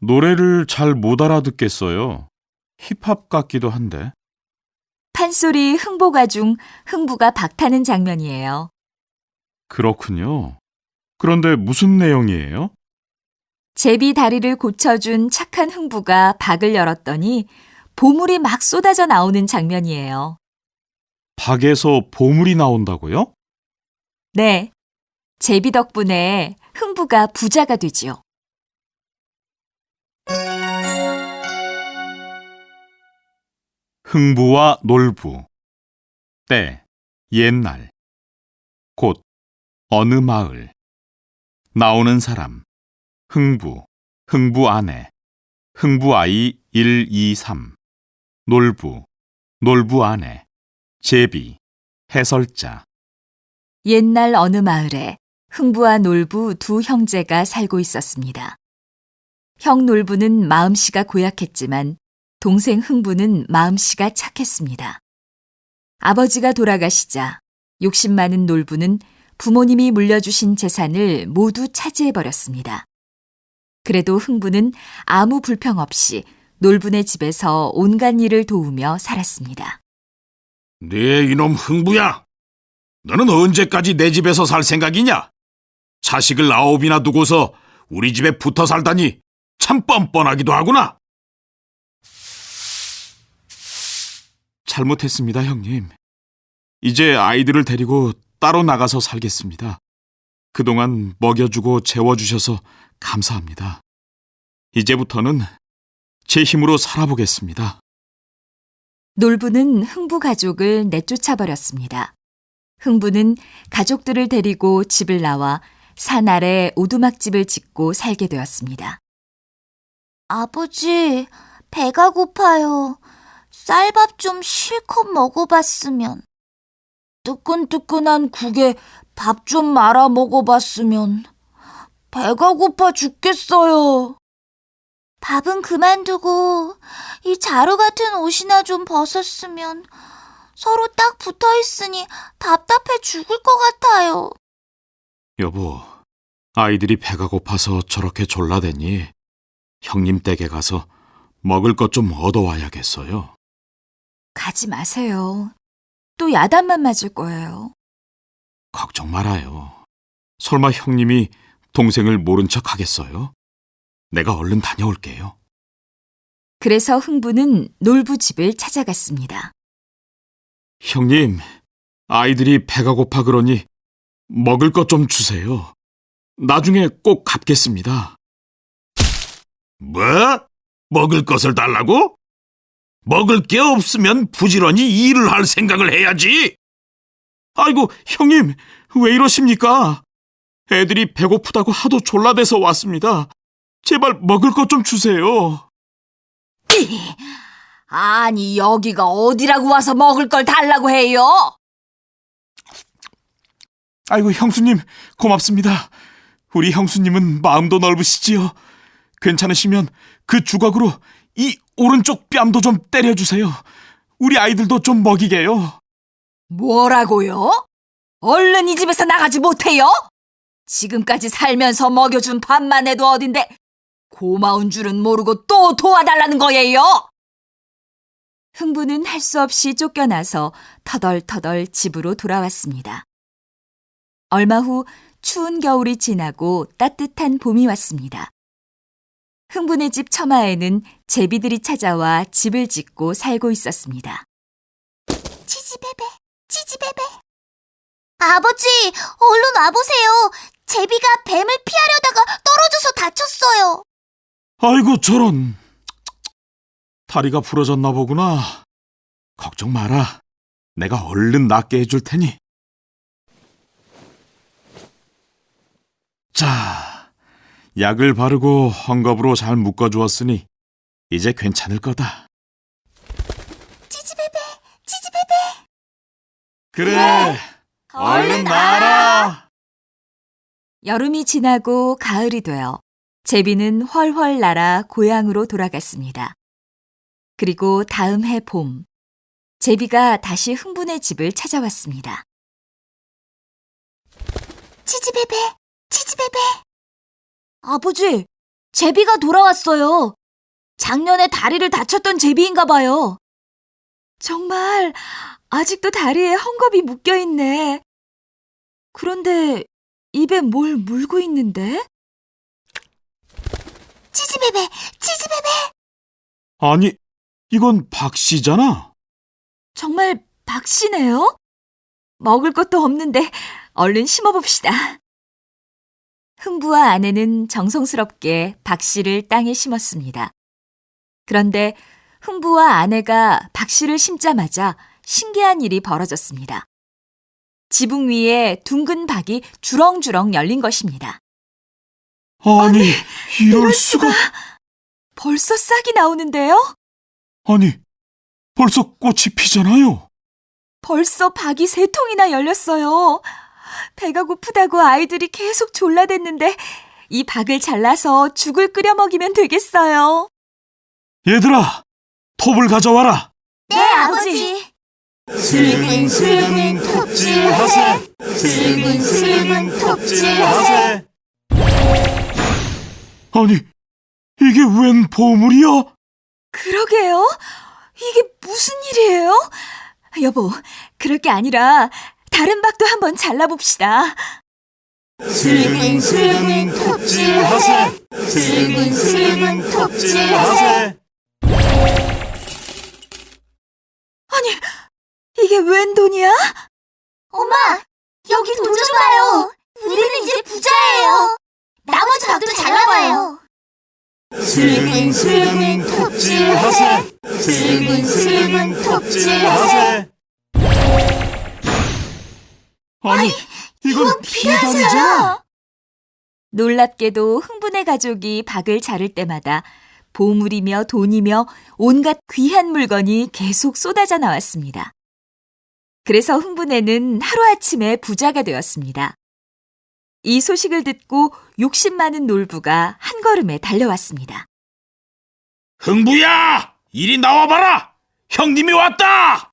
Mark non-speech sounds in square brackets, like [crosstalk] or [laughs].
노래를 잘 못 알아듣겠어요. 힙합 같기도 한데. 판소리 흥보가 중 흥부가 박타는 장면이에요. 그렇군요. 그런데 무슨 내용이에요? 제비 다리를 고쳐준 착한 흥부가 박을 열었더니 보물이 막 쏟아져 나오는 장면이에요. 박에서 보물이 나온다고요? 네. 제비 덕분에 흥부가 부자가 되지요. 흥부와 놀부. 때, 옛날. 곳, 어느 마을. 나오는 사람. 흥부, 흥부 아내. 흥부 아이 1, 2, 3. 놀부, 놀부 아내. 제비, 해설자. 옛날 어느 마을에 흥부와 놀부 두 형제가 살고 있었습니다. 형 놀부는 마음씨가 고약했지만 동생 흥부는 마음씨가 착했습니다. 아버지가 돌아가시자 욕심 많은 놀부는 부모님이 물려주신 재산을 모두 차지해버렸습니다. 그래도 흥부는 아무 불평 없이 놀부네 집에서 온갖 일을 도우며 살았습니다. 네 이놈 흥부야. 너는 언제까지 내 집에서 살 생각이냐? 자식을 아홉이나 두고서 우리 집에 붙어 살다니 참 뻔뻔하기도 하구나. 잘못했습니다, 형님. 이제 아이들을 데리고 따로 나가서 살겠습니다. 그동안 먹여주고 재워주셔서 감사합니다. 이제부터는 제 힘으로 살아보겠습니다. 놀부는 흥부 가족을 내쫓아 버렸습니다. 흥부는 가족들을 데리고 집을 나와 산 아래 오두막집을 짓고 살게 되었습니다. 아버지, 배가 고파요. 쌀밥 좀 실컷 먹어봤으면. 뜨끈뜨끈한 국에 밥 좀 말아 먹어봤으면. 배가 고파 죽겠어요. 밥은 그만두고 이 자루 같은 옷이나 좀 벗었으면 서로 딱 붙어 있으니 답답해 죽을 것 같아요. 여보, 아이들이 배가 고파서 저렇게 졸라대니 형님 댁에 가서 먹을 것 좀 얻어와야겠어요. 가지 마세요. 또 야단만 맞을 거예요. 걱정 말아요. 설마 형님이 동생을 모른 척 하겠어요? 내가 얼른 다녀올게요. 그래서 흥부는 놀부 집을 찾아갔습니다. 형님, 아이들이 배가 고파 그러니 먹을 것 좀 주세요. 나중에 꼭 갚겠습니다. 뭐? 먹을 것을 달라고? 먹을 게 없으면 부지런히 일을 할 생각을 해야지. 아이고, 형님, 왜 이러십니까? 애들이 배고프다고 하도 졸라대서 왔습니다. 제발 먹을 것 좀 주세요. [laughs] 아니, 여기가 어디라고 와서 먹을 걸 달라고 해요? 아이고, 형수님, 고맙습니다. 우리 형수님은 마음도 넓으시지요. 괜찮으시면 그 주걱으로 이 오른쪽 뺨도 좀 때려주세요. 우리 아이들도 좀 먹이게요. 뭐라고요? 얼른 이 집에서 나가지 못해요? 지금까지 살면서 먹여준 밥만 해도 어딘데 고마운 줄은 모르고 또 도와달라는 거예요? 흥부는 할 수 없이 쫓겨나서 터덜터덜 집으로 돌아왔습니다. 얼마 후 추운 겨울이 지나고 따뜻한 봄이 왔습니다. 흥부네 집 처마에는 제비들이 찾아와 집을 짓고 살고 있었습니다. 치지베베, 치지베베. 아버지, 얼른 와보세요. 제비가 뱀을 피하려다가 떨어져서 다쳤어요. 아이고, 저런. 다리가 부러졌나 보구나. 걱정 마라. 내가 얼른 낫게 해줄 테니. 자, 약을 바르고 헝겊으로 잘 묶어주었으니 이제 괜찮을 거다. 치지베베, 치지베베. 그래, 얼른 나라. 여름이 지나고 가을이 되어 제비는 훨훨 날아 고향으로 돌아갔습니다. 그리고 다음 해 봄, 제비가 다시 흥분의 집을 찾아왔습니다. 치지베베, 치지베베. 아버지, 제비가 돌아왔어요. 작년에 다리를 다쳤던 제비인가 봐요. 정말 아직도 다리에 헝겊이 묶여 있네. 그런데 입에 뭘 물고 있는데? 치즈베베, 치즈베베. 아니, 이건 박 씨잖아. 정말 박씨네요? 먹을 것도 없는데 얼른 심어봅시다. 흥부와 아내는 정성스럽게 박 씨를 땅에 심었습니다. 그런데 흥부와 아내가 박 씨를 심자마자 신기한 일이 벌어졌습니다. 지붕 위에 둥근 박이 주렁주렁 열린 것입니다. 아니, 이럴 수가. 벌써 싹이 나오는데요? 아니, 벌써 꽃이 피잖아요. 벌써 박이 세 통이나 열렸어요. 배가 고프다고 아이들이 계속 졸라댔는데 이 박을 잘라서 죽을 끓여 먹이면 되겠어요. 얘들아, 톱을 가져와라. 네, 아버지. 슬근슬근 톱질하세. 슬근슬근 톱질하세. 아니, 이게 웬 보물이야? 그러게요. 이게 무슨 일이에요? 여보, 그럴 게 아니라 다른 박도 한번 잘라봅시다. 슬근슬근 톱질하세. 슬근슬근 톱질하세. 아니, 이게 웬 돈이야? 엄마, 여기 돈 좀 봐요. 우리는 이제 부자예요. 나머지 박도 잘라봐요. 슬근슬근 톱질하세. 슬근슬근 톱질하세. 아니, 이건 비단이잖아. 놀랍게도 흥분의 가족이 박을 자를 때마다 보물이며 돈이며 온갖 귀한 물건이 계속 쏟아져 나왔습니다. 그래서 흥분에는 하루아침에 부자가 되었습니다. 이 소식을 듣고 욕심 많은 놀부가 한 걸음에 달려왔습니다. 흥부야! 이리 나와봐라! 형님이 왔다!